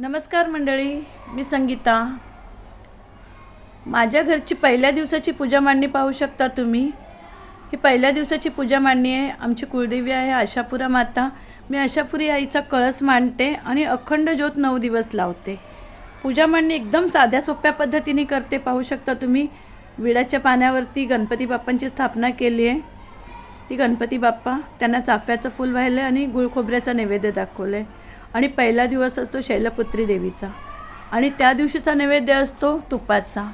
नमस्कार मंडळी मी संगीता. माझ्या घरची पहिल्या दिवसाची पूजा मांडणी पाहू शकता तुम्ही. ही पहिल्या दिवसाची पूजा मांडणी आहे. आमची कुलदेवी आहे आशापुरा माता. मी आशापुरी आईचा कळस मांडते आणि अखंड ज्योत नऊ दिवस लावते. पूजा मांडणी एकदम साध्या सोप्या पद्धतीने करते पाहू शकता तुम्ही. विड्याच्या पाण्यावरती गणपती बाप्पांची स्थापना केली आहे. ती गणपती बाप्पा त्यांना चाफ्याचं फूल वाहिलं आणि गुळखोबऱ्याचा नैवेद्य दाखवलं आहे आणि पहिला दिवस असतो शैलपुत्री देवीचा. आणि त्या दिवशीचा नैवेद्य असतो तुपाचा.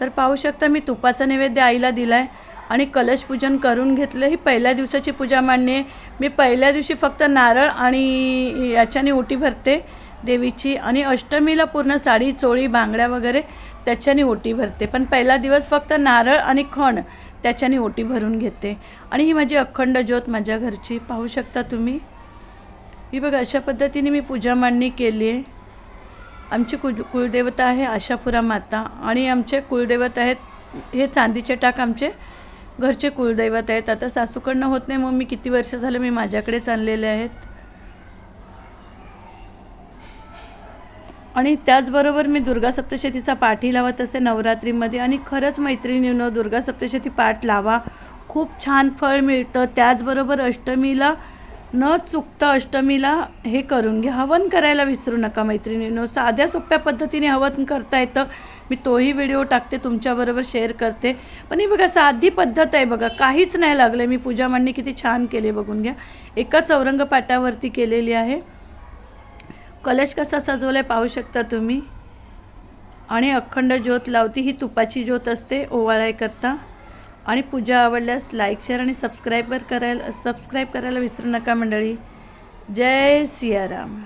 तर पाहू शकता मी तुपाचा नैवेद्य आईला दिला आहे आणि कलशपूजन करून घेतलं. ही पहिल्या दिवसाची पूजा मांडणी आहे. मी पहिल्या दिवशी फक्त नारळ आणि याच्याने ओटी भरते देवीची आणि अष्टमीला पूर्ण साडी चोळी बांगड्या वगैरे त्याच्याने ओटी भरते. पण पहिला दिवस फक्त नारळ आणि खण त्याच्याने ओटी भरून घेते. आणि ही माझी अखंड ज्योत माझ्या घरची. पाहू शकता तुम्ही. ही बघा अशा पद्धतीने मी पूजा मांडणी केली आहे. आमची कुल कुलदेवता आहे आशापुरा माता आणि आमचे कुलदैवत आहेत हे चांदीचे टाक आमचे घरचे कुलदैवत आहेत. आता सासूकडनं होत नाही मग मी किती वर्ष झालं मी माझ्याकडेच आणलेले आहेत. आणि त्याचबरोबर मी दुर्गा सप्तशतीचा पाठही लावत असते नवरात्रीमध्ये आणि खरंच मैत्रिणीनं दुर्गा सप्तशती पाठ लावा. खूप छान फळ मिळतं. त्याचबरोबर अष्टमीला न चुकता अष्टमीला हे करून घ्या. हवन करायला विसरू नका मैत्रिणींनो. साध्या सोप्या पद्धतीने हवन करता येतं. मी तोही व्हिडिओ टाकते तुमच्याबरोबर शेअर करते. पण ही बघा साधी पद्धत आहे बघा. काहीच नाही लागलं. मी पूजा मांडणी किती छान केली बघून घ्या. एका चौरंग पाटावरती केलेली आहे. कलश कसा सजवला आहे पाहू शकता तुम्ही. आणि अखंड ज्योत लावती. ही तुपाची ज्योत असते ओवाळायकरता. आणि पूजा आवडल्यास लाईक शेअर आणि सबस्क्राईबर करायला सबस्क्राईब करायला विसरू नका मंडळी. जय सियाराम.